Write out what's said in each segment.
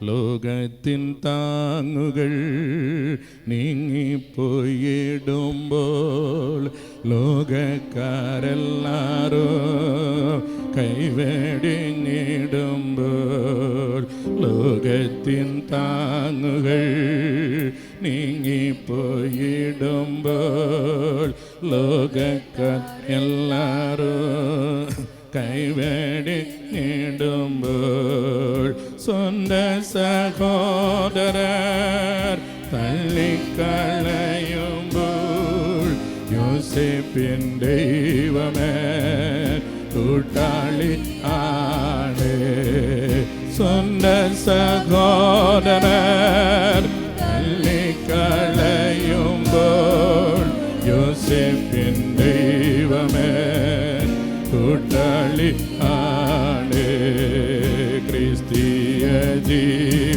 ലോകത്തിൻ താങ്ങുകൾ നീങ്ങിപ്പോയിടുമ്പോൾ ലോകക്കാരെല്ലാരോ കൈവെടിഞ്ഞിടുമ്പോൾ ലോകത്തിൻ താങ്ങുകൾ നീങ്ങിപ്പോയിടുമ്പോൾ ലോകക്കാർ എല്ലാരോ കൈവെടിഞ്ഞിടുമ്പോൾ സ്വന്ത സഹോദരർ തള്ളിക്കളയുമ്പോൾ യോസേപ്പിൻ ദൈവമേ കൂട്ടാളി ആണ് സ്വന്ത സഹോദരർ തള്ളിക്കളയുമ്പോൾ യോസേപ്പിൻ ദൈവമേ കൂട്ടാളി perder.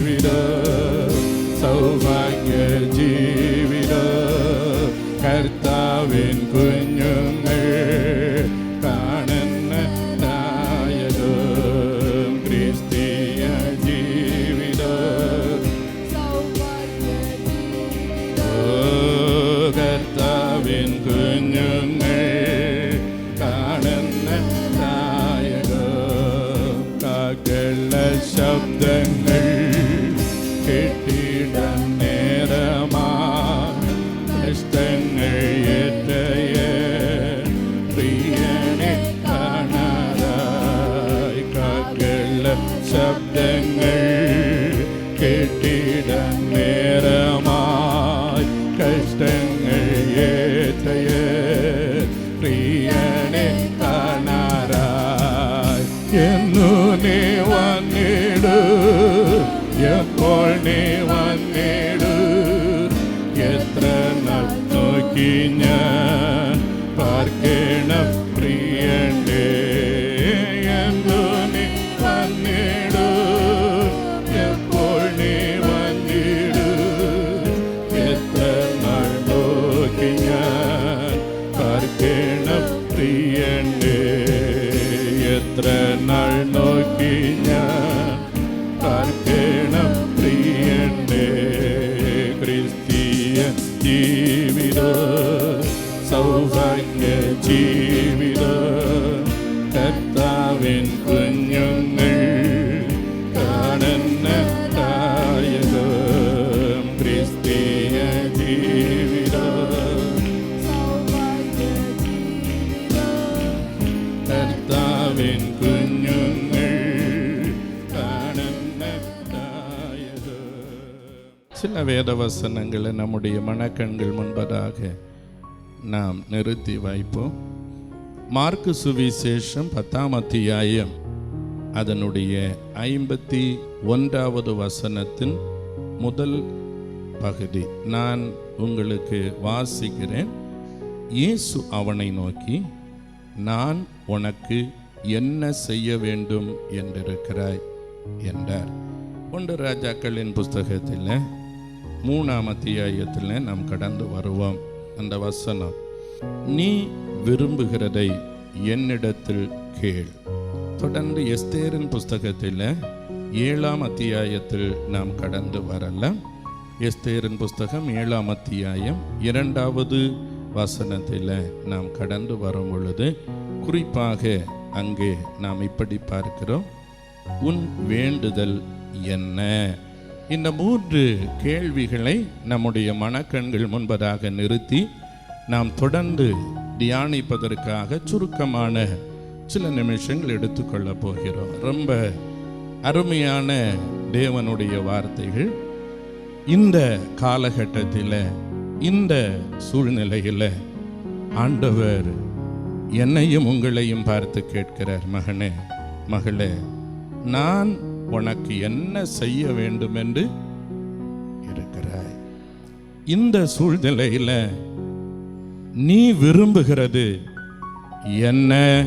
ശബ്ദങ്ങൾ കേട്ടിട നേരമായി ജീവിത സൗഭാഗ്യ ജീവിത வேத வேதவசனங்களை நம்முடைய மனக்கண்கள் முன்பதாக நாம் நிறுத்தி வைப்போம். மார்க்கு சுவிசேஷம் பத்தாம் அத்தியாயம் அதனுடைய ஐம்பத்தி ஒன்றாவது வசனத்தின் முதல் பகுதி. நான் உங்களுக்கு வாசிக்கிறேன். இயேசு அவனை நோக்கி நான் உனக்கு என்ன செய்ய வேண்டும் என்றிருக்கிறாய்? என்றார். ஒன்று ராஜாக்களின் புஸ்தகத்தில் மூணாம் அத்தியாயத்தில் நாம் கடந்து வருவோம். அந்த வசனம் நீ விரும்புகிறதை என்னிடத்தில் கேள். தொடர்ந்து எஸ்தேரின் புஸ்தகத்தில் ஏழாம் அத்தியாயத்தில் நாம் கடந்து வரலாம் எஸ்தேரின் புஸ்தகம் ஏழாம் அத்தியாயம் இரண்டாவது வசனத்தில் நாம் கடந்து வரும் பொழுது குறிப்பாக அங்கே நாம் இப்படி பார்க்கிறோம் உன் வேண்டுதல் என்ன? இந்த மூன்று கேள்விகளை நம்முடைய மனக்கண்கள் முன்பதாக நிறுத்தி நாம் தொடர்ந்து தியானிப்பதற்காக சுருக்கமான சில நிமிஷங்கள் எடுத்துக்கொள்ளப் போகிறோம். ரொம்ப அருமையான தேவனுடைய வார்த்தைகள். இந்த காலகட்டத்தில் இந்த சூழ்நிலையில் ஆண்டவர் என்னையும் உங்களையும் பார்த்து கேட்கிறார் மகனே மகளே நான் உனக்கு என்ன செய்ய வேண்டும் என்று இருக்கிறாய். இந்த சூழ்நிலையில் நீ விரும்புகிறது என்ன?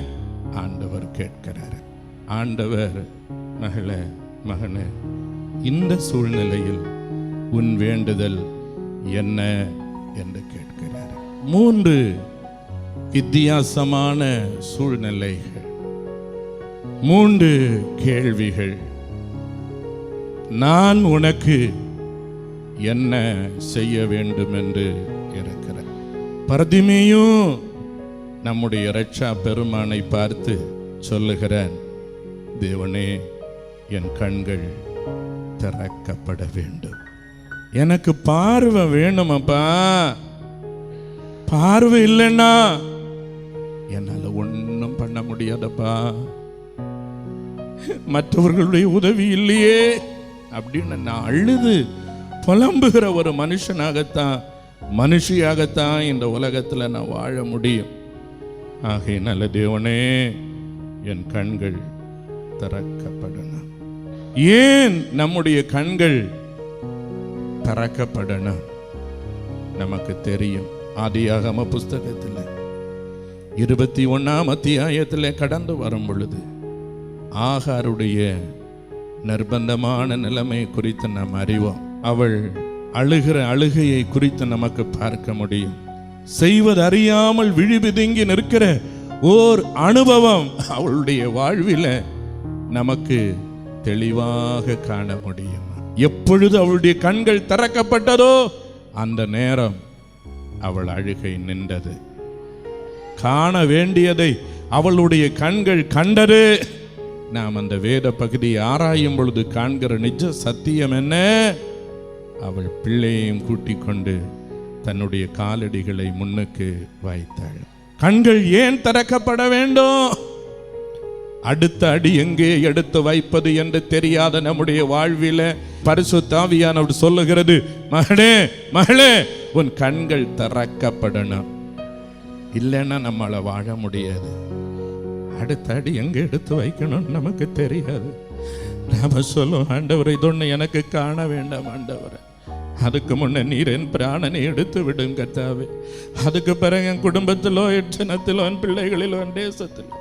ஆண்டவர் கேட்கிறார். ஆண்டவர் மகளே மகனே இந்த சூழ்நிலையில் உன் வேண்டுதல் என்ன என்று கேட்கிறார். மூன்று வித்தியாசமான சூழ்நிலைகள். மூன்று கேள்விகள். நான் உனக்கு என்ன செய்ய வேண்டும் என்று இருக்கிறேன். பரதிமையும் நம்முடைய ரட்சா பெருமானை பார்த்து சொல்லுகிறேன் தேவனே என் கண்கள் திறக்கப்பட வேண்டும். எனக்கு பார்வை வேணுமப்பா பார்வை இல்லைன்னா என்னால் ஒன்றும் பண்ண முடியாதப்பா. மற்றவர்களுடைய உதவி இல்லையே. அப்படின்னு நான் அழுது புலம்புகிற ஒரு மனுஷனாகத்தான் மனுஷியாகத்தான் இந்த உலகத்தில் நான் வாழ முடியும். ஆகையினால தேவனே என் கண்கள் திறக்கப்படணும். ஏன் நம்முடைய கண்கள் திறக்கப்படணும்? நமக்கு தெரியும். ஆதியாகம புஸ்தகத்தில் இருபத்தி ஒன்றாம் அத்தியாயத்தில் கடந்து வரும் பொழுது ஆகாருடைய நிர்பந்தமான நிலைமை குறித்து நாம் அறிவோம். அவள் அழுகிற அழுகையை குறித்து நமக்கு பார்க்க முடியும். செய்வது அறியாமல் விழிபிதுங்கி நிற்கிற ஓர் அனுபவம் அவளுடைய வாழ்வில் நமக்கு தெளிவாக காண முடியும். எப்பொழுது அவளுடைய கண்கள் திறக்கப்பட்டதோ அந்த நேரம் அவள் அழுகை நின்றது. காண வேண்டியதை அவளுடைய கண்கள் கண்டது. நாம் அந்த வேத பகுதியை ஆராயும் பொழுது காண்கிற நிஜ சத்தியம் என்ன? அவள் பிள்ளையையும் கூட்டிக் கொண்டு தன்னுடைய காலடிகளை முன்னுக்கு வாய்த்தாள். கண்கள் ஏன் திறக்கப்பட வேண்டும்? அடுத்த அடி எங்கே எடுத்து வைப்பது என்று தெரியாத நம்முடைய வாழ்வில பரிசு தாவியானவர் சொல்லுகிறது மகளே மகளே உன் கண்கள் திறக்கப்படணும். இல்லைன்னா நம்மளை வாழ முடியாது. அடுத்த அடி எங்க எடுத்து வைக்கணும்னு நமக்கு தெரியாது. நாம சொல்லும் ஆண்டவரை இதொன்னு எனக்கு காண வேண்டாம் ஆண்டவரை. அதுக்கு முன்ன நீர் என் பிராணனை எடுத்து விடும் கத்தாவே அதுக்கு பிறகு என் குடும்பத்திலோ என் சின்னத்திலோ என் பிள்ளைகளிலோ என் தேசத்திலோ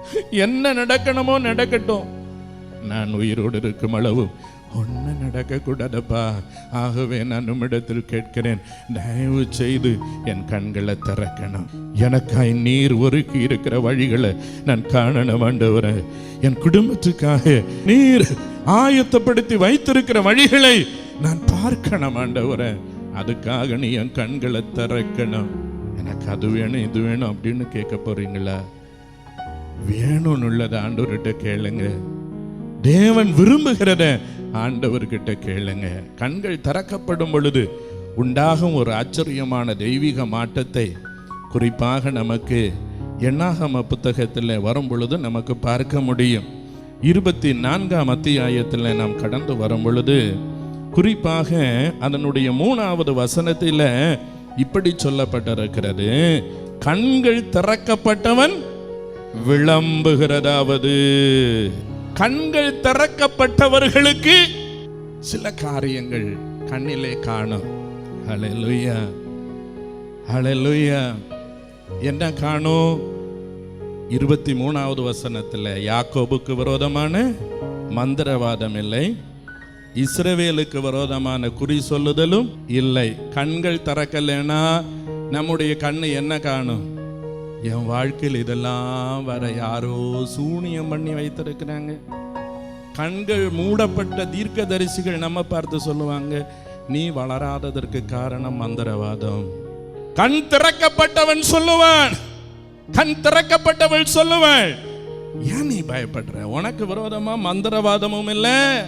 என்ன நடக்கணுமோ நடக்கட்டும். நான் உயிரோடு இருக்கும் அளவு ஒன்று நடக்கக்கூடாதப்பா. ஆகவே நான் உம்மிடத்தில் கேட்கிறேன் தயவு செய்து என் கண்களை திறக்கணும். எனக்காய் நீர் ஒருக்கி இருக்கிற வழிகளை நான் காணணும் ஆண்டவரே. என் குடும்பத்துக்காக நீர் ஆயத்தப்படுத்தி வைத்திருக்கிற வழிகளை நான் பார்க்கணும் ஆண்டவரே. அதுக்காக நீ என் கண்களை திறக்கணும். எனக்கு அது வேணும் இது வேணும் அப்படின்னு கேட்க போறீங்களா? வேணும்னு உள்ளதை ஆண்டவர்கிட்ட கேளுங்க. தேவன் விரும்புகிறத ஆண்டவர்கிட்ட கேளுங்க. கண்கள் திறக்கப்படும் பொழுது உண்டாகும் ஒரு ஆச்சரியமான தெய்வீக மாற்றத்தை குறிப்பாக நமக்கு எண்ணாகம புத்தகத்தில் வரும் பொழுது நமக்கு பார்க்க முடியும். இருபத்தி நான்காம் அத்தியாயத்தில் நாம் கடந்து வரும் பொழுது குறிப்பாக அதனுடைய மூணாவது வசனத்தில் இப்படி சொல்லப்பட்டிருக்கிறது. கண்கள் திறக்கப்பட்டவன் விளம்புகிறதாவது. கண்கள் திறக்கப்பட்டவர்களுக்கு சில காரியங்கள் கண்ணிலே காணும். ஹalleluya. ஹalleluya. என்ன காணும்? இருபத்தி மூணாவது வசனத்தில் யாக்கோபுக்கு விரோதமான மந்திரவாதம் இல்லை இஸ்ரவேலுக்கு விரோதமான குறி சொல்லுதலும் இல்லை. கண்கள் திறக்கலைன்னா நம்முடைய கண்ணு என்ன காணும்? என் வாழ்க்கையில் இதெல்லாம் வர யாரோ சூனியம் பண்ணி வைத்திருக்கிறாங்க. கண்கள் மூடப்பட்ட தீர்க்க தரிசிகள் நம்ம பார்த்து சொல்லுவாங்க நீ வளராததற்கு காரணம் மந்திரவாதம். கண் திறக்கப்பட்டவன் சொல்லுவான். கண் திறக்கப்பட்டவள் சொல்லுவாள். ஏன் நீ பயப்படுற? உனக்கு விரோதமா மந்திரவாதமும் இல்லை.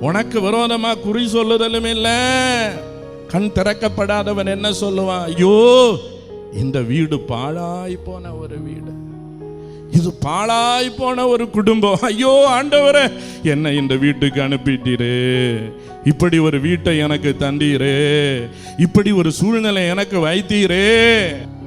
உனக்கு விரோதமா குறி சொல்லுதலும் இல்லை. கண் திறக்கப்படாதவன் என்ன சொல்லுவான்? ஐயோ இந்த வீடு பாழாய் போன ஒரு வீடு. இது பாழாய் போன ஒரு குடும்பம். ஐயோ ஆண்டவரே என்னை இந்த வீட்டுக்கு அனுப்பிட்டீரே. இப்படி ஒரு வீட்டை எனக்கு தந்தீரே. இப்படி ஒரு சூழ்நிலை எனக்கு வைத்தீரே.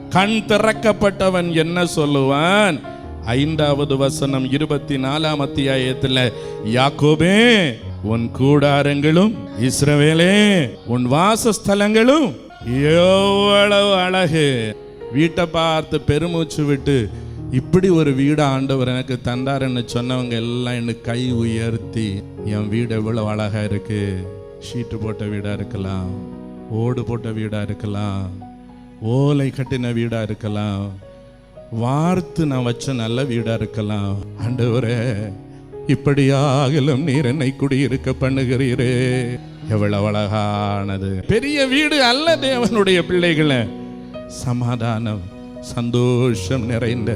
கண் திறக்கப்பட்டவன் என்ன சொல்லுவான்? ஐந்தாவது வசனம் இருபத்தி நாலாம் அத்தியாயத்தில் யாக்கோபே உன் கூடாரங்களும் இஸ்ரவேலே உன் வாசஸ்தலங்களும் எவ்வளவு அழகு. வீட்டை பார்த்து பெருமூச்சு விட்டு இப்படி ஒரு வீடு ஆண்டவர் எனக்கு தந்தாருன்னு சொன்னவங்க எல்லாம் என்னை கை உயர்த்தி என் வீடு எவ்வளவு அழகா இருக்கு. ஷீட்டு போட்ட வீடா இருக்கலாம் ஓடு போட்ட வீடா இருக்கலாம் ஓலை கட்டின வீடா இருக்கலாம் வார்த்து நான் வச்ச நல்ல வீடா இருக்கலாம். ஆண்டவரே இப்படியாகலும் நீர் என்னை குடியிருக்க பண்ணுகிறீரே. எவ்வளவு அழகானது. பெரிய வீடு அல்ல தேவனுடைய பிள்ளைகளை. சமாதானம் சந்தோஷம் நிறைந்த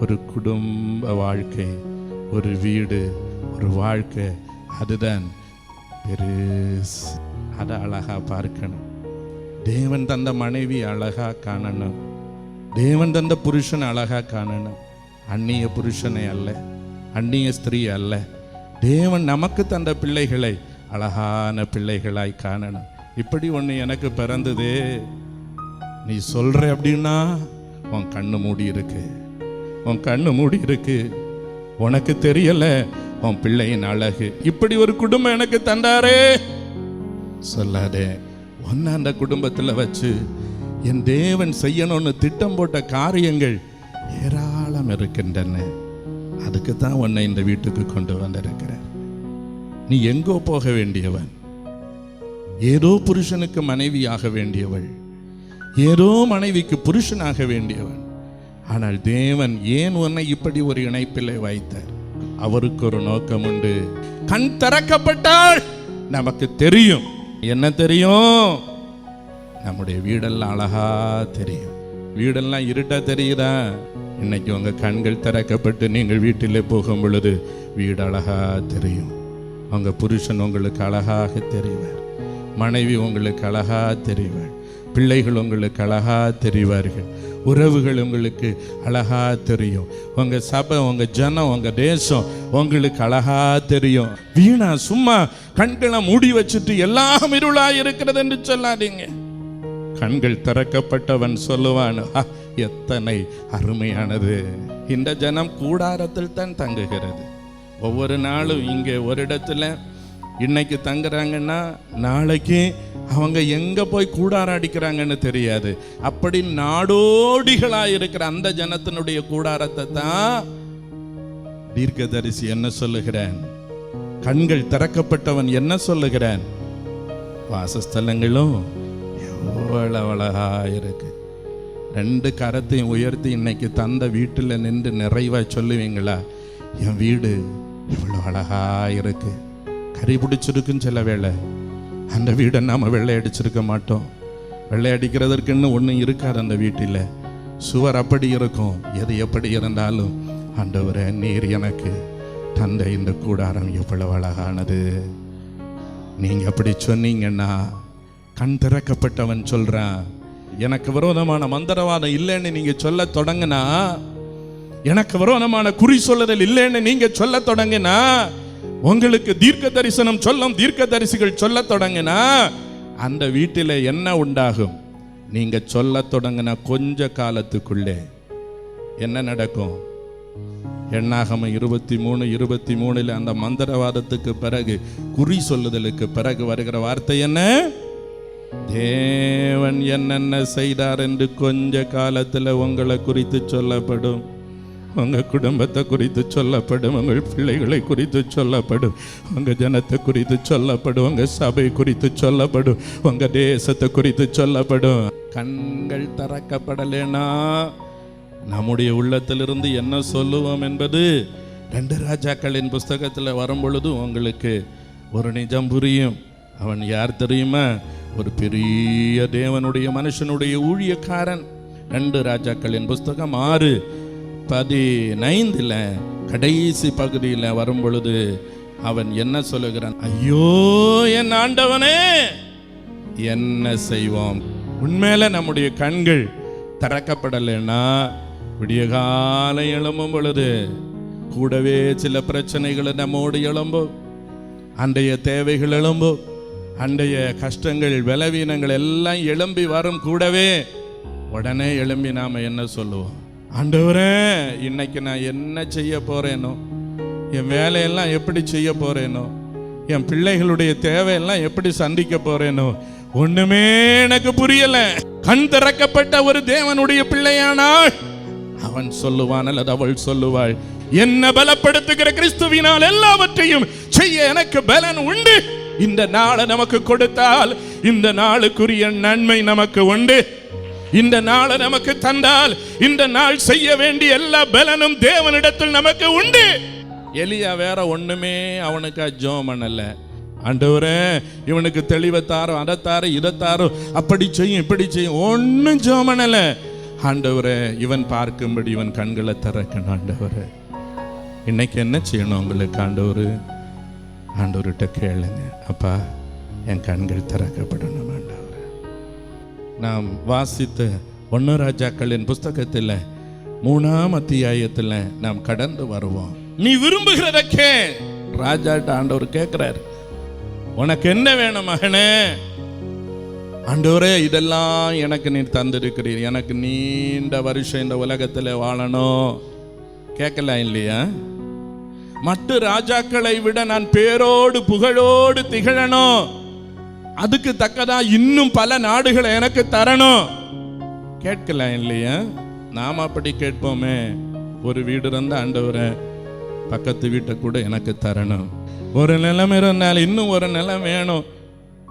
ஒரு குடும்ப வாழ்க்கை ஒரு வீடு ஒரு வாழ்க்கை. அதுதான் பெருசு. அதை அழகா பார்க்கணும். தேவன் தந்த மனைவி அழகா காணணும். தேவன் தந்த புருஷன் அழகா காணணும். அந்நிய புருஷனை அல்ல அந்நிய ஸ்திரீ அல்ல. தேவன் நமக்கு தந்த பிள்ளைகளை அழகான பிள்ளைகளாய் காணணும். இப்படி ஒன்று எனக்கு பிறந்தது. நீ சொல்ற அப்படின்னா உன் கண்ணு மூடி இருக்கு. உன் கண்ணு மூடி இருக்கு. உனக்கு தெரியல உன் பிள்ளையின் அழகு. இப்படி ஒரு குடும்பம் எனக்கு தந்தாரே. சொல்லாதே. ஒன்னு அந்த குடும்பத்தில் வச்சு என் தேவன் செய்யணும்னு திட்டம் போட்ட காரியங்கள் ஏராளம் இருக்கின்றன. அதுக்கு தான் உன்னை இந்த வீட்டுக்கு கொண்டு வந்திருக்கிறேன். நீ எங்கோ போக வேண்டியவன். ஏதோ புருஷனுக்கு மனைவியாக வேண்டியவள். ஏதோ மனைவிக்கு புருஷனாக வேண்டியவன். ஆனால் தேவன் ஏன் உன்னை இப்படி ஒரு இணைப்பிலே வைத்தார்? அவருக்கு ஒரு நோக்கம் உண்டு. கண் திறக்கப்பட்டால் நமக்கு தெரியும். என்ன தெரியும்? நம்முடைய வீடெல்லாம் அழகா தெரியும். வீடெல்லாம் இருட்டா தெரியுதா? இன்னைக்கு உங்க கண்கள் திறக்கப்பட்டு நீங்கள் வீட்டிலே போகும் பொழுது வீடு அழகா தெரியும். உங்கள் புருஷன் உங்களுக்கு அழகாக தெரிவார். மனைவி உங்களுக்கு அழகாக தெரிவார். பிள்ளைகள் உங்களுக்கு அழகாக தெரிவார்கள். உறவுகள் உங்களுக்கு அழகா தெரியும். உங்கள் சபை உங்கள் ஜனம் உங்கள் தேசம் உங்களுக்கு அழகா தெரியும். வீணா சும்மா கண்களை மூடி வச்சுட்டு எல்லாம் இருளாக இருக்கிறது என்று சொல்லாதீங்க. கண்கள் திறக்கப்பட்டவன் சொல்லுவான் எத்தனை அருமையானது. இந்த ஜனம் கூடாரத்தில் தான் தங்குகிறது. ஒவ்வொரு நாளும் இங்கே ஒரு இடத்துல இன்னைக்கு தங்குறாங்கன்னா நாளைக்கு அவங்க எங்கே போய் கூடாரம் அடிக்கிறாங்கன்னு தெரியாது. அப்படி நாடோடிகளாக இருக்கிற அந்த ஜனத்தினுடைய கூடாரத்தை தான் தீர்க்கதரிசி என்ன சொல்லுகிறேன்? கண்கள் திறக்கப்பட்டவன் என்ன சொல்லுகிறேன்? வாசஸ்தலங்களும் எவ்வளவு அழகா இருக்கு. ரெண்டு கரத்தையும் உயர்த்தி இன்னைக்கு தந்த வீட்டில் நின்று நிறைவாக சொல்லுவீங்களா? என் வீடு எவ்வளோ அழகாக இருக்கு. கறி பிடிச்சிருக்குன்னு சில வேலை அந்த வீடை நாம் வெள்ளை அடிச்சிருக்க மாட்டோம். வெள்ளை அடிக்கிறதற்குன்னு ஒன்றும் இருக்காது அந்த வீட்டில். சுவர் அப்படி இருக்கும். எது எப்படி இருந்தாலும். ஆண்டவரே நீர் எனக்கு. தந்த இந்த கூடாரம் எவ்வளவு அழகானது. நீங்கள் அப்படி சொன்னீங்கன்னா கண் திறக்கப்பட்டவன் சொல்கிறான் எனக்கு விரோதமான மந்திரவாதம் இல்லைன்னு நீங்கள் சொல்ல தொடங்கினா எனக்கு விரோதமான குறி சொல்லுதல் இல்லைன்னு நீங்க சொல்ல தொடங்கினா உங்களுக்கு தீர்க்க தரிசனம் சொல்லும் தீர்க்க தரிசிகள் சொல்ல தொடங்கினா அந்த வீட்டில் என்ன உண்டாகும்? நீங்க சொல்ல தொடங்கின கொஞ்ச காலத்துக்குள்ளே என்ன நடக்கும்? எண்ணாகம இருபத்தி மூணு இருபத்தி மூணுல அந்த மந்திரவாதத்துக்கு பிறகு குறி சொல்லுதலுக்கு பிறகு வருகிற வார்த்தை என்ன? தேவன் என்னென்ன செய்தார் என்று கொஞ்ச காலத்தில் உங்களை குறித்து சொல்லப்படும். உங்கள் குடும்பத்தை குறித்து சொல்லப்படும் உங்கள் பிள்ளைகளை குறித்து சொல்லப்படும் உங்கள் ஜனத்தை குறித்து சொல்லப்படும் உங்கள் சபை குறித்து சொல்லப்படும் உங்கள் தேசத்தை குறித்து சொல்லப்படும். கண்கள் திறக்கப்படலைன்னா நம்முடைய உள்ளத்திலிருந்து என்ன சொல்லுவோம் என்பது ரெண்டு ராஜாக்களின் புஸ்தகத்தில் வரும்பொழுது உங்களுக்கு ஒரு நிஜம் புரியும். அவன் யார் தெரியுமா? ஒரு பெரிய தேவனுடைய மனுஷனுடைய ஊழியக்காரன். ரெண்டு ராஜாக்களின் புஸ்தகம் ஆறு பதினைந்தில் கடைசி பகுதியில் வரும் பொழுது அவன் என்ன சொல்லுகிறான்? ஐயோ என் ஆண்டவனே என்ன செய்வோம்? உண்மையில நம்முடைய கண்கள் திறக்கப்படலைன்னா விடிய காலை எழும்பும் பொழுது கூடவே சில பிரச்சனைகளை நம்மோடு எழும்பும் அன்றைய தேவைகள் எழும்பும் அன்றைய கஷ்டங்கள் பலவீனங்கள் எல்லாம் எழும்பி வரும் கூடவே உடனே எழும்பி நாம் என்ன சொல்லுவோம்? ஆண்டவரே இன்னைக்கு நான் என்ன செய்ய போறேனோ என் வேலையெல்லாம் எப்படி செய்ய போறேனோ என் பிள்ளைகளுடைய தேவையெல்லாம் எப்படி சந்திக்க போறேனோ ஒண்ணுமே எனக்கு புரியல. கண் திறக்கப்பட்ட ஒரு தேவனுடைய பிள்ளையானால் அவன் சொல்லுவான் அல்லது அவள் சொல்லுவாள் என்ன பலப்படுத்துகிற கிறிஸ்துவினால் எல்லாவற்றையும் செய்ய எனக்கு பலன் உண்டு. இந்த நாளை நமக்கு கொடுத்தால் இந்த நாளுக்குரிய நன்மை நமக்கு உண்டு. இந்த நாளை நமக்கு தந்தால் இந்த நாள் செய்ய வேண்டிய எல்லா பலனும் தேவனிடத்தில் நமக்கு உண்டு. எலியா வேற ஒண்ணுமே அவனுக்கு ஜோம் பண்ணல ஆண்டவரே இவனுக்கு தெளிவை தாரும் அதை தாரும் இதை தாரும் அப்படி செய்யும் இப்படி செய்யும் ஒன்றும் ஜோம் பண்ணல ஆண்டவரே இவன் பார்க்கும்படி இவன் கண்களை திறக்கணும் ஆண்டவரே. இன்னைக்கு என்ன செய்யணும் உங்களுக்கு ஆண்டவர்? ஆண்டவர்கிட்ட கேளுங்க. அப்பா என் கண்கள் திறக்கப்படணும் ஆண்டவர். நாம் வாசித்த ஒன்னு ராஜாக்களின் புஸ்தகத்தில் மூணாம் அத்தியாயத்தில் நாம் கடந்து வருவோம். நீ விரும்புகிறத கே ராஜாட்ட ஆண்டவர் கேட்கிறாரு உனக்கு என்ன வேணும் மகனே? ஆண்டவரே இதெல்லாம் எனக்கு நீ தந்திருக்கிறீர். எனக்கு நீண்ட வருஷம் இந்த உலகத்தில் வாழணும். கேட்கலாம் இல்லையா? மற்ற ராஜாக்களை விட நான் பேரோடு புகழோடு திகழணும். அதுக்கு தக்கதா இன்னும் பல நாடுகளை எனக்கு தரணும். கேட்கலாம் இல்லையா? நாம் அப்படி கேட்போமே. ஒரு வீடு இருந்த ஆண்டவரை பக்கத்து வீட்டை கூட எனக்கு தரணும். ஒரு நிலம் இருந்தால் இன்னும் ஒரு நிலம் வேணும்.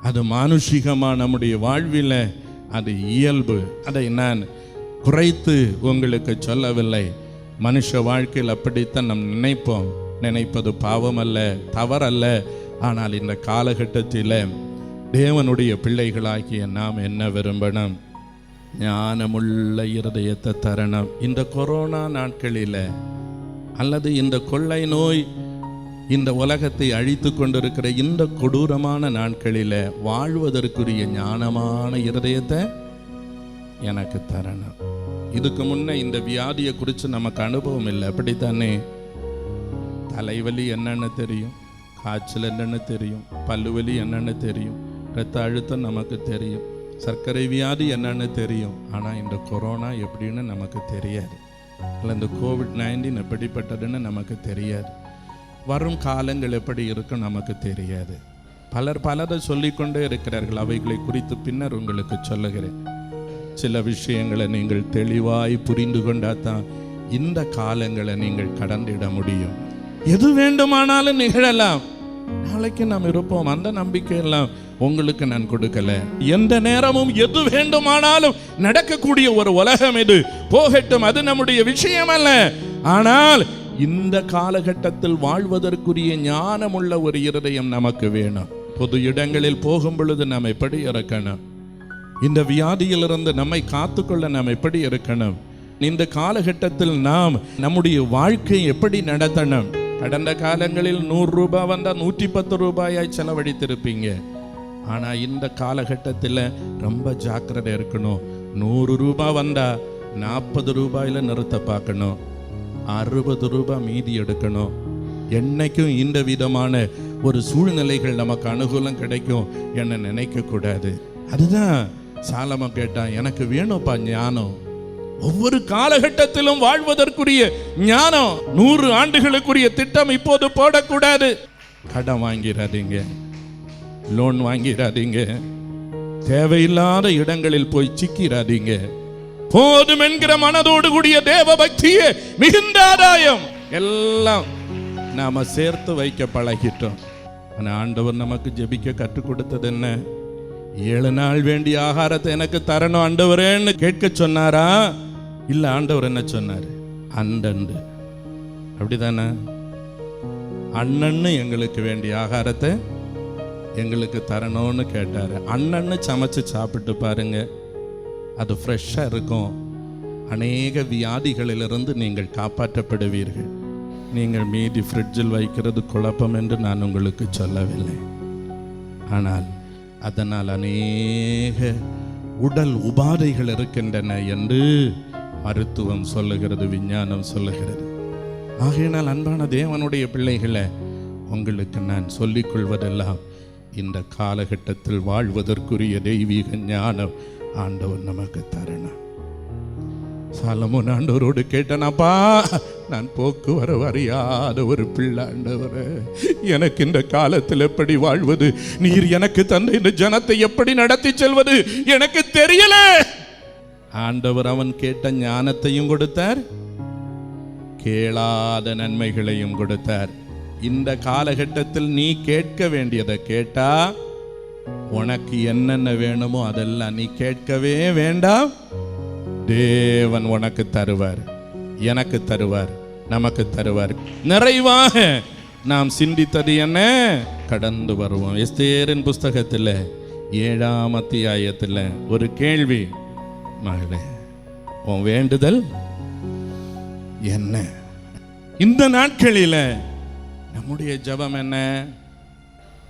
அது மானுஷிகமா நம்முடைய வாழ்வில் அது இயல்பு. அதை நான் குறைத்து உங்களுக்கு சொல்லவில்லை. மனுஷ வாழ்க்கையில் அப்படித்தான் நாம் நினைப்போம். நினைப்பது பாவம் அல்ல தவறல்ல. ஆனால் இந்த காலகட்டத்தில் தேவனுடைய பிள்ளைகளாகிய நாம் என்ன விரும்பணும்? ஞானமுள்ள இருதயத்தை தரணும். இந்த கொரோனா நாட்களில் அல்லது இந்த கொள்ளை நோய் இந்த உலகத்தை அழித்து கொண்டிருக்கிற இந்த கொடூரமான நாட்களில் வாழ்வதற்குரிய ஞானமான இருதயத்தை எனக்கு தரணும். இதுக்கு முன்னே இந்த வியாதியை குறித்து நமக்கு அனுபவம் இல்லை. அப்படித்தானே? தலைவலி என்னென்னு தெரியும் காய்ச்சல் என்னன்னு தெரியும் பல்லுவலி என்னென்னு தெரியும் இரத்த அழுத்தம் நமக்கு தெரியும். சர்க்கரை வியாதி என்னன்னு தெரியும். ஆனால் இந்த கொரோனா எப்படின்னு நமக்கு தெரியாது. இல்லை இந்த கோவிட் நைன்டீன் எப்படிப்பட்டதுன்னு நமக்கு தெரியாது. வரும் காலங்கள் எப்படி இருக்கும் நமக்கு தெரியாது. பலர் பலரை சொல்லிக்கொண்டே இருக்கிறார்கள். அவைகளை குறித்து பின்னர் உங்களுக்கு சொல்லுகிறேன். சில விஷயங்களை நீங்கள் தெளிவாய் புரிந்து கொண்டாதான் இந்த காலங்களை நீங்கள் கடந்திட முடியும். எது வேண்டுமானாலும் நிகழலாம். நாளைக்கு நாம் இருப்போம். அந்த நம்பிக்கையெல்லாம் உங்களுக்கு நான் கொடுக்கல. எந்த நேரமும் எது வேண்டுமானாலும் நடக்கக்கூடிய ஒரு உலகம் இது. போகட்டும் அது நம்முடைய விஷயம் அல்ல. ஆனால் இந்த காலகட்டத்தில் வாழ்வதற்குரிய ஞானமுள்ள ஒரு இருதயம் நமக்கு வேணும். பொது இடங்களில் போகும் பொழுது நாம் எப்படி இருக்கணும் இந்த வியாதியிலிருந்து நம்மை காத்துக்கொள்ள நாம் எப்படி இருக்கணும்? இந்த காலகட்டத்தில் நாம் நம்முடைய வாழ்க்கை எப்படி நடத்தணும்? கடந்த காலங்களில் நூறு ரூபாய் வந்தால் நூற்றி பத்து ரூபாயாய் செலவழித்திருப்பீங்க. ஆனால் இந்த காலகட்டத்தில் ரொம்ப ஜாக்கிரதை இருக்கணும். நூறு ரூபாய் வந்தால் நாற்பது ரூபாயில் நிறுத்த பார்க்கணும். அறுபது ரூபாய் மீதி எடுக்கணும். என்னைக்கும் இந்த விதமான ஒரு சூழ்நிலைகள் நமக்கு அனுகூலம் கிடைக்கும் என நினைக்கக்கூடாது. அதுதான் சாலமாக கேட்டான் எனக்கு வேணும்ப்பா ஞானம். ஒவ்வொரு காலகட்டத்திலும் வாழ்வதற்குரிய ஞானம் நூறு ஆண்டுகளுக்குரிய திட்டம் இப்போது போடக்கூடாது. கடன் வாங்கிடாதீங்க லோன் வாங்கிடாதீங்க தேவையில்லாத இடங்களில் போய் சிக்கிறாதீங்க. போதும் என்கிற மனதோடு கூடிய தேவ பக்தியே மிகுந்த ஆதாயம். எல்லாம் நாம சேர்த்து வைக்க பழகிட்டோம். ஆனால் ஆண்டவர் நமக்கு ஜெபிக்க கற்றுக் கொடுத்தது என்ன? ஏழு நாள் வேண்டிய ஆகாரத்தை எனக்கு தரணும் ஆண்டவரேன்னு கேட்க சொன்னாரா? இல்லை ஆண்டவர் என்ன சொன்னார்? அண்டண்டு அப்படிதானே? அண்ணன்னு எங்களுக்கு வேண்டிய ஆகாரத்தை எங்களுக்கு தரணும்னு கேட்டார். அண்ணன்னு சமைச்சு சாப்பிட்டு பாருங்க. அது ஃப்ரெஷ்ஷாக இருக்கும். அநேக வியாதிகளிலிருந்து நீங்கள் காப்பாற்றப்படுவீர்கள். நீங்கள் மீதி ஃப்ரிட்ஜில் வைக்கிறது குழப்பம் என்று நான் உங்களுக்கு சொல்லவில்லை. ஆனால் அதனால் அநேக உடல் உபாதைகள் இருக்கின்றன என்று மருத்துவம் சொல்லுகிறது விஞ்ஞானம் சொல்லுகிறது. ஆகையினால் அன்பான தேவனுடைய பிள்ளைகளை உங்களுக்கு நான் சொல்லிக் கொள்வதெல்லாம் இந்த காலகட்டத்தில் வாழ்வதற்குரிய தெய்வீக ஞானம் ஆண்டவர் நமக்கு தரணும். சாலமோன் ஆண்டவரோடு கேட்டனப்பா நான் போக்குவரவு அறியாத ஒரு பிள்ளாண்டவர் எனக்கு இந்த காலத்தில் எப்படி வாழ்வது? நீர் எனக்கு தந்த இந்த ஜனத்தை எப்படி நடத்தி செல்வது? எனக்கு தெரியல. ஆண்டவர் அவன் கேட்ட ஞானத்தையும் கொடுத்தார். கேளாத நன்மைகளையும் கொடுத்தார். இந்த காலகட்டத்தில் நீ கேட்க வேண்டியதை கேட்டா உனக்கு என்னென்ன வேணுமோ அதெல்லாம் நீ கேட்கவே வேண்டாம். தேவன் உனக்கு தருவார். எனக்கு தருவார். நமக்கு தருவார். நிறைவாக நாம் சிந்தித்தது என்ன? கடந்து வருவோம். எஸ்தேரின் புஸ்தகத்தில் ஏழாம் அத்தியாயத்தில் ஒரு கேள்வி. மகளே உன் வேண்டுதல் என்ன? இந்த நாட்களில் நம்முடைய ஜெபம் என்ன?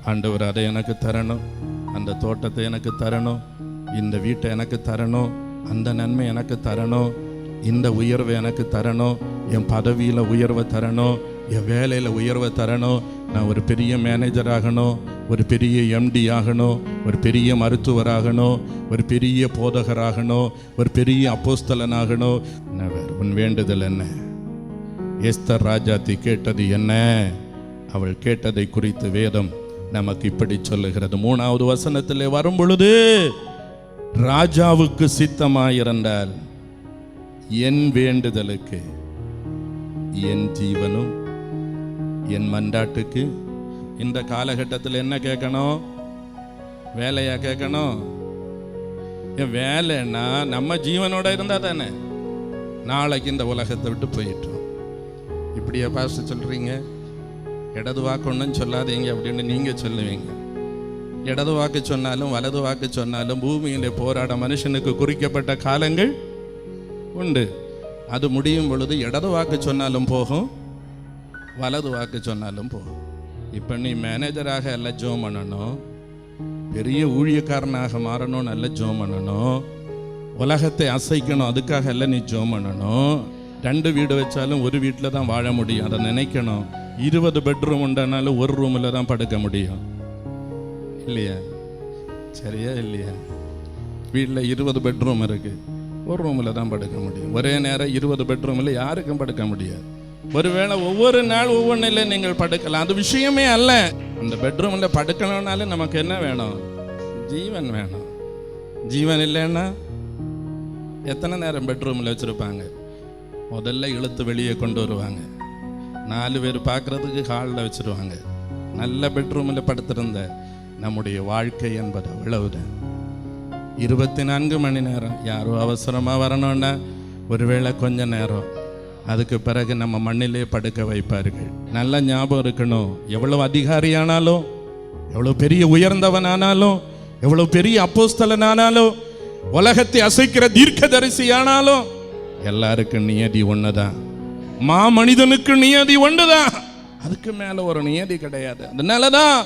ஆண்டவர் அதை எனக்கு தரணும் அந்த தோட்டத்தை எனக்கு தரணும் இந்த வீட்டை எனக்கு தரணும் அந்த நன்மை எனக்கு தரணும் இந்த உயர்வை எனக்கு தரணும் என் பதவியில் உயர்வை தரணும் என் வேலையில் உயர்வை தரணும் நான் ஒரு பெரிய மேனேஜர் ஆகணும் ஒரு பெரிய எம்டி ஆகணும் ஒரு பெரிய மருத்துவராகணும் ஒரு பெரிய போதகராகணும் ஒரு பெரிய அப்போஸ்தலனாகணும் Never. உன் வேண்டுதல் என்ன எஸ்தர் ராஜாத்தி கேட்டது என்ன அவள் கேட்டதை குறித்து வேதம் நமக்கு இப்படி சொல்லுகிறது மூணாவது வசனத்திலே வரும் பொழுது ராஜாவுக்கு சித்தமாயிருந்தால் என் வேண்டுதலுக்கு என் ஜீவனும் என் மண்டாட்டுக்கு இந்த காலகட்டத்தில் என்ன கேட்கணும்? வேலையா கேட்கணும்? என் வேலைன்னா நம்ம ஜீவனோட இருந்தா தானே. நாளைக்கு இந்த உலகத்தை விட்டு போயிட்டோம் இப்படியே பாஸ்டர் சொல்றீங்க? இடது வாக்கு ஒன்றும் சொல்லாதீங்க அப்படின்னு நீங்க சொல்லுவீங்க. இடது வாக்கு சொன்னாலும் வலது வாக்கு சொன்னாலும் பூமியிலே போராட மனுஷனுக்கு குறிக்கப்பட்ட காலங்கள் உண்டு. அது முடியும் பொழுது இடது வாக்கு சொன்னாலும் போகும் வலது வாக்கு சொன்னாலும் போ. இப்போ நீ மேனேஜராக எல்லாம் ஜோம் பண்ணணும். பெரிய ஊழியக்காரனாக மாறணும்னு நல்ல ஜோம் பண்ணணும். உலகத்தை அசைக்கணும் அதுக்காக எல்லாம் நீ ஜோம் பண்ணணும். ரெண்டு வீடு வச்சாலும் ஒரு வீட்டில் தான் வாழ முடியும். அதை நினைக்கணும். இருபது பெட்ரூம் உண்டானாலும் ஒரு ரூமில் தான் படுக்க முடியும். இல்லையா? சரியா இல்லையா? வீட்டில் இருபது பெட்ரூம் இருக்குது ஒரு ரூமில் தான் படுக்க முடியும். ஒரே நேரம் இருபது பெட்ரூமில் யாருக்கும் படுக்க முடியாது. ஒருவேளை ஒவ்வொரு நாள் ஒவ்வொன்றில் நீங்கள் படுக்கலாம். அது விஷயமே அல்ல. அந்த பெட்ரூமில் படுக்கணும்னாலே நமக்கு என்ன வேணும்? ஜீவன் வேணும். ஜீவன் இல்லைன்னா எத்தனை நேரம் பெட்ரூமில் வச்சுருப்பாங்க? முதல்ல இழுத்து வெளியே கொண்டு வருவாங்க. நாலு பேர் பார்க்குறதுக்கு ஹாலில் வச்சுருவாங்க. நல்ல பெட்ரூமில் படுத்திருந்த நம்முடைய வாழ்க்கை என்பது அவ்வளவுதான் இருபத்தி நான்கு மணி நேரம். யாரும் அவசரமாக வரணும்னா ஒருவேளை கொஞ்ச நேரம். அதுக்கு பிறகு நம்ம மண்ணிலே படுக்க வைப்பார்கள். நல்ல ஞாபகம் இருக்கணும். எவ்வளவு அதிகாரியானாலும் எவ்வளவு பெரிய உயர்ந்தவனானாலும் எவ்வளவு பெரிய அப்போஸ்தலனானாலும் உலகத்தை அசைக்கிற தீர்க்கதரிசியானாலும் எல்லாருக்கும் நியதி ஒன்றுதான் மா மனிதனுக்கு நியதி ஒன்றுதான் அதுக்கு மேல ஒரு நியதி கிடையாது. அதனாலதான்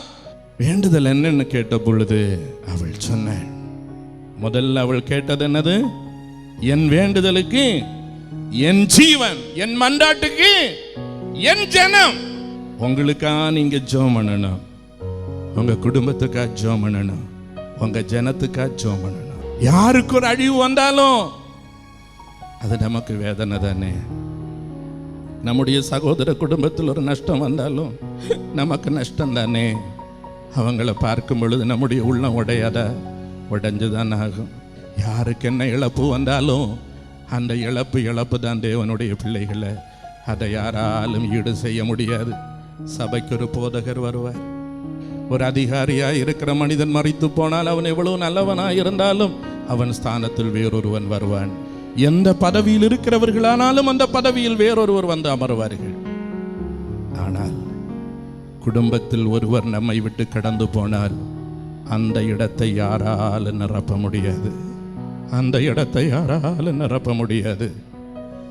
வேண்டுதல் என்னன்னு கேட்ட பொழுது அவள் சொன்னாள். முதல்ல அவள் கேட்டது என்னது? என் வேண்டுதலுக்கு என் ஜீவன் என் மண்டாட்டுக்கு என் ஜனம். உங்களுக்கா நீங்க ஜோம் பண்ணணும். உங்க குடும்பத்துக்கா ஜோம் பண்ணணும். உங்க ஜனத்துக்கா ஜோம் பண்ணணும். யாருக்கு ஒரு அழிவு வந்தாலும் அது நமக்கு வேதனை தானே. நம்முடைய சகோதர குடும்பத்தில் ஒரு நஷ்டம் வந்தாலும் நமக்கு நஷ்டம் தானே. அவங்கள பார்க்கும் பொழுது நம்முடைய உள்ளம் உடையாத? உடைஞ்சுதான் ஆகும். யாருக்கு என்ன இழப்பு வந்தாலும் அந்த இழப்பு இழப்பு தான் தேவனுடைய பிள்ளைகளை. அதை யாராலும் ஈடு செய்ய முடியாது. சபைக்கு ஒரு போதகர் வருவார். ஒரு அதிகாரியாக இருக்கிற மனிதன் மறித்து போனால் அவன் எவ்வளவு நல்லவனாக இருந்தாலும் அவன் ஸ்தானத்தில் வேறொருவன் வருவான். எந்த பதவியில் இருக்கிறவர்களானாலும் அந்த பதவியில் வேறொருவர் வந்து அமர்வார்கள். ஆனால் குடும்பத்தில் ஒருவர் நம்மை விட்டு கடந்து போனால் அந்த இடத்தை யாராலும் நிரப்ப முடியாது. அந்த இடத்தை யாராலும் நிரப்ப முடியாது.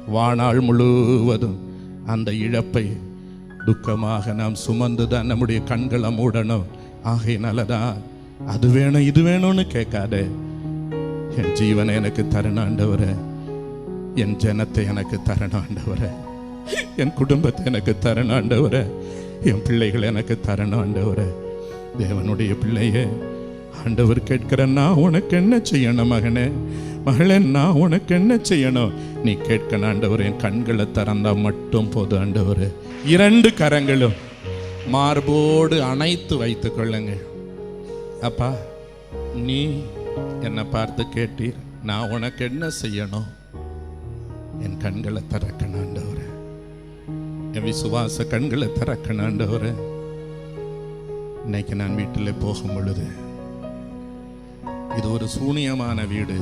வாழ்நாள் முழுவதும் அந்த இழப்பை துக்கமாக நாம் சுமந்து தான் நம்முடைய கண்களை மூடணும். ஆகையினாலதான் அது வேணும் இது வேணும்னு கேட்காதே. என் ஜீவனை எனக்கு தரணாண்டவர என் ஜனத்தை எனக்கு தரணாண்டவர என் குடும்பத்தை எனக்கு தரணாண்டவர என் பிள்ளைகளை எனக்கு தரணாண்டவர தேவனுடைய பிள்ளையே ஆண்டவர் கேட்கிற நான் உனக்கு என்ன செய்யணும் மகனே? மகளே நான் உனக்கு என்ன செய்யணும்? நீ கேட்கணும் ஆண்டவர் என் கண்களை திறந்தா மட்டும் போதும் ஆண்டவர். இரண்டு கரங்களும் மார்போடு அணைத்து வைத்துக் கொள்ளுங்கள். அப்பா நீ என்னை பார்த்து கேட்டீர் நான் உனக்கு என்ன செய்யணும்? என் கண்களை திறக்கணாண்டவர் என் விசுவாச கண்களை திறக்கணும் இன்னைக்கு நான் வீட்டில் போகும் பொழுது இது ஒரு சூனியமான வீடு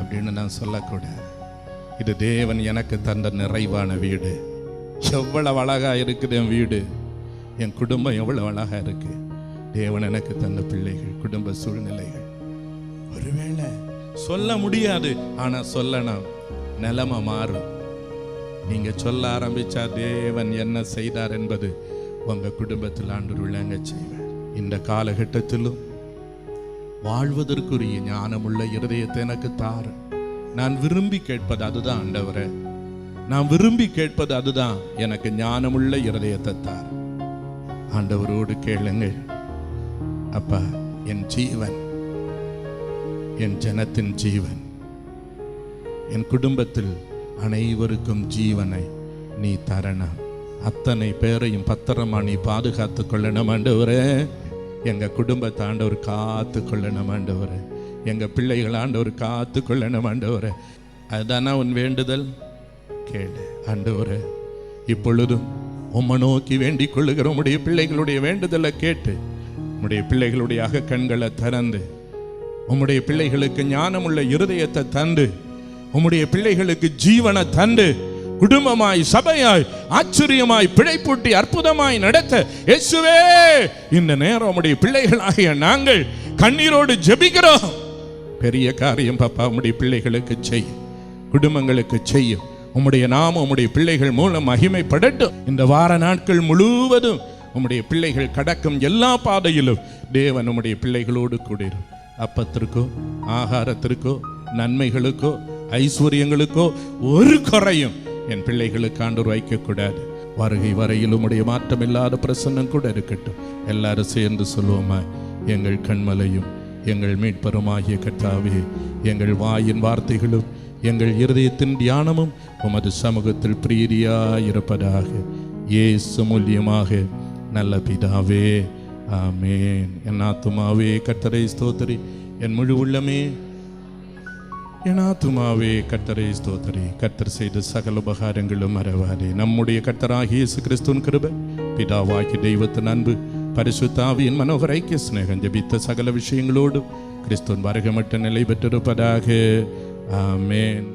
அப்படின்னு நான் சொல்லக்கூடாது இது தேவன் எனக்கு தந்த நிறைவான வீடு. எவ்வளவு அழகாக இருக்குது என் வீடு. என் குடும்பம் எவ்வளவு அழகாக இருக்கு. தேவன் எனக்கு தந்த பிள்ளைகள் குடும்ப சூழ்நிலைகள். ஒருவேளை சொல்ல முடியாது ஆனா சொல்லணும். நிலைமை மாறும். நீங்க சொல்ல ஆரம்பிச்சா தேவன் என்ன செய்தார் என்பது உங்க குடும்பத்தில் ஆண்டு உள்ளங்க செய்வார். இந்த காலகட்டத்திலும் வாழ்வதற்குரிய ஞானமுள்ள இருதயத்தை எனக்கு தாரு. நான் விரும்பி கேட்பது அதுதான் ஆண்டவரே. நான் விரும்பி கேட்பது அதுதான் எனக்கு ஞானமுள்ள இருதயத்தை தார். ஆண்டவரோடு கேளுங்கள். அப்பா என் ஜீவன் என் ஜனத்தின் ஜீவன் என் குடும்பத்தில் அனைவருக்கும் ஜீவனை நீ தரணும் அத்தனை பேரையும் பத்திரமா நீ பாதுகாத்து கொள்ளணும் ஆண்டவரே. எங்கள் குடும்பத்தை ஆண்டவர் காத்து கொள்ளணும் ஆண்டவர். எங்கள் பிள்ளைகள் ஆண்டவர் காத்து கொள்ளணும் ஆண்டவர். அதுதானா உன் வேண்டுதல்? கேளு ஆண்டவர். இப்பொழுதும் உம்மை நோக்கி வேண்டிக் கொள்ளுகிற உடைய பிள்ளைகளுடைய வேண்டுதலை கேட்டு உம்முடைய பிள்ளைகளுடைய அகக்கண்களை திறந்து உம்முடைய பிள்ளைகளுக்கு ஞானமுள்ள இருதயத்தை தந்து உம்முடைய பிள்ளைகளுக்கு ஜீவனை தந்து குடும்பமாய் சபையாய் ஆச்சரியமாய் பிழைப்பூட்டி அற்புதமாய் நடத்த இயேசுவே இந்த நேரம் உடைய பிள்ளைகளாகிய நாங்கள் கண்ணீரோடு ஜெபிக்கிறோம். பெரிய காரியம் பாப்பா உம்முடைய பிள்ளைகளுக்கு செய்யும். குடும்பங்களுக்கு செய்யும். உம்முடைய நாமம் உம்முடைய பிள்ளைகள் மூலம் மகிமைப்படட்டும். இந்த வார நாட்கள் முழுவதும் உம்முடைய பிள்ளைகள் கடக்கும் எல்லா பாதையிலும் தேவன் உம்முடைய பிள்ளைகளோடு கூடிரும். அப்பத்திற்கோ ஆகாரத்திற்கோ நன்மைகளுக்கோ ஐஸ்வர்யங்களுக்கோ ஒரு குறையும். என் பிள்ளைகளுக்கு ஆண்டவர் வைக்கக்கூடாது. வருகை வரையில் மாற்றம் மாற்றமில்லாத பிரசன்னம் கூட இருக்கட்டும். எல்லாரும் சேர்ந்து சொல்லுவோமா எங்கள் கண்மலையும் எங்கள் மீட்பருமாகிய கர்த்தாவே எங்கள் வாயின் வார்த்தைகளும் எங்கள் இருதயத்தின் தியானமும் உமது சமூகத்தில் பிரீதியாயிருப்பதாக இயேசு மூலியமாக நல்ல பிதாவே ஆமேன். என் ஆத்துமாவே கர்த்தரை ஸ்தோத்திரி. என் முழு உள்ளமே என் ஆத்துமாவே கர்த்தரை ஸ்தோத்தரி. கர்த்தர் செய்த சகல உபகாரங்களும் மறவாதே. நம்முடைய கர்த்தராகிய இயேசு கிறிஸ்துவின் கிருப பிதாவாகி தெய்வத்தின் அன்பு பரிசுத்தாவியின் மனோகர ஐக்கிய ஸ்நேகம் ஜபித்த சகல விஷயங்களோடு கிறிஸ்துவின் வருகமட்ட நிலை பெற்றிருப்பதாக ஆமேன்.